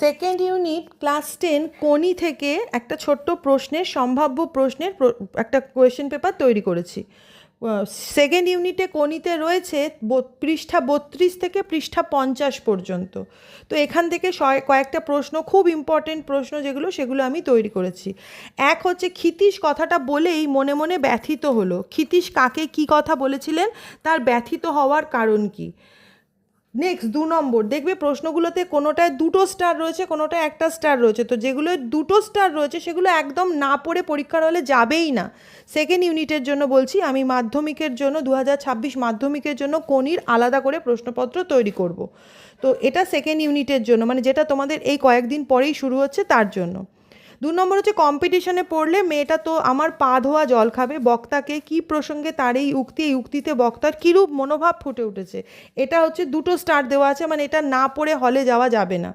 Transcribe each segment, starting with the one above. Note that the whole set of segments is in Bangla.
সেকেন্ড ইউনিট ক্লাস টেন কোনি থেকে একটা ছোট্ট প্রশ্নের, সম্ভাব্য প্রশ্নের একটা কোয়েশ্চেন পেপার তৈরি করেছি। সেকেন্ড ইউনিটে কোনিতে রয়েছে পৃষ্ঠা বত্রিশ থেকে পৃষ্ঠা পঞ্চাশ পর্যন্ত। তো এখান থেকে কয়েকটা প্রশ্ন, খুব ইম্পর্টেন্ট প্রশ্ন যেগুলো, সেগুলো আমি তৈরি করেছি। এক হচ্ছে, ক্ষিতীশ কথাটা বলেই মনে মনে ব্যথিত হলো। ক্ষিতীশ কাকে কি কথা বলেছিলেন? তার ব্যথিত হওয়ার কারণ কি? নেক্সট দু নম্বর। দেখবে প্রশ্নগুলোতে কোনোটায় দুটো স্টার রয়েছে, কোনোটায় একটা স্টার রয়েছে। তো যেগুলো দুটো স্টার রয়েছে, সেগুলো একদম না পড়ে পরীক্ষার হলে যাবেই না। সেকেন্ড ইউনিটের জন্য বলছি, আমি মাধ্যমিকের জন্য দু মাধ্যমিকের জন্য কোনির আলাদা করে প্রশ্নপত্র তৈরি করব। তো এটা সেকেন্ড ইউনিটের জন্য মানে যেটা তোমাদের এই কয়েকদিন পরেই শুরু হচ্ছে তার জন্য। দু নম্বর হচ্ছে কম্পিটিশনে পড়লে মেয়েটা তো আমার পা ধোয়া জল খাবে। বক্তাকে কি প্রসঙ্গে তার এই উক্তি, এই উক্তিতে বক্তার কীরূপ মনোভাব ফুটে উঠেছে? এটা হচ্ছে দুটো স্টার দেওয়া আছে মানে এটা না পড়ে হলে যাওয়া যাবে না।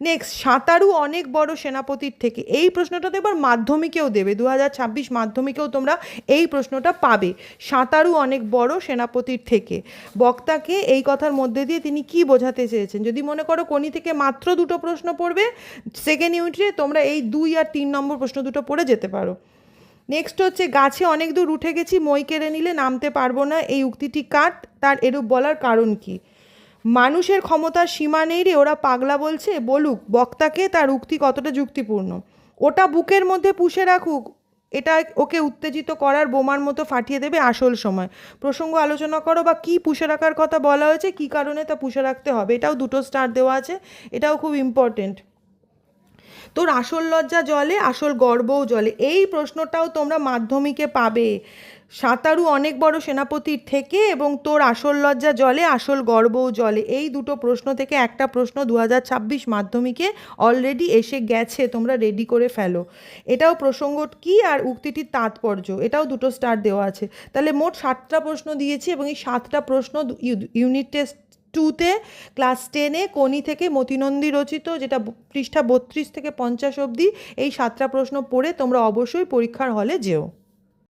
নেক্সট সাঁতারু অনেক বড় সেনাপতির থেকে। এই প্রশ্নটা তো এবার মাধ্যমিকেও দেবে। দু হাজার ছাব্বিশ মাধ্যমিকেও তোমরা এই প্রশ্নটা পাবে। সাঁতারু অনেক বড় সেনাপতির থেকে। বক্তাকে এই কথার মধ্যে দিয়ে তিনি কি বোঝাতে চেয়েছেন? যদি মনে করো কোনি থেকে মাত্র দুটো প্রশ্ন পড়বে সেকেন্ড ইউনিটে তোমরা এই দুই আর তিন নম্বর প্রশ্ন দুটো পড়ে যেতে পারো। নেক্সট হচ্ছে, গাছে অনেক দূর উঠে গেছি, মই কেড়ে নিলে নামতে পারব না, এই উক্তিটি কাট তার এরূপ বলার কারণ কি? মানুষের ক্ষমতার সীমা নেই রে, ওরা পাগলা বলছে, বলুক, বক্তাকে তার উক্তি কতটা যুক্তিপূর্ণ? ওটা বুকের মধ্যে পুষে রাখুক, এটা ওকে উত্তেজিত করার বোমার মতো ফাটিয়ে দেবে আসল সময়। প্রসঙ্গ আলোচনা করো, বা কী পুষে রাখার কথা বলা হয়েছে, কী কারণে তা পুষে রাখতে হবে, এটাও দুটো স্টার দেওয়া আছে, এটাও খুব ইম্পর্টেন্ট তোর আসল লজ্জা জলে, আসল গর্বও জলে। এই প্রশ্নটাও তোমরা মাধ্যমিকে পাবে। সাঁতারু অনেক বড় সেনাপতির থেকে এবং তোর আসল লজ্জা জলে, আসল গর্বও জলে। এই দুটো প্রশ্ন থেকে একটা প্রশ্ন দু মাধ্যমিকে অলরেডি এসে গেছে, তোমরা রেডি করে ফেলো। এটাও প্রসঙ্গ কি আর উক্তিটির তাৎপর্য? এটাও দুটো স্টার দেওয়া আছে। তাহলে মোট সাতটা প্রশ্ন দিয়েছি এবং এই সাতটা প্রশ্ন ইউনিট টেস্ট টুতে ক্লাস টেনে কোনি থেকে মতিনন্দী রচিত, যেটা পৃষ্ঠা বত্রিশ থেকে পঞ্চাশ অবধি, এই সাতটা প্রশ্ন পড়ে তোমরা অবশ্যই পরীক্ষার হলে যেও।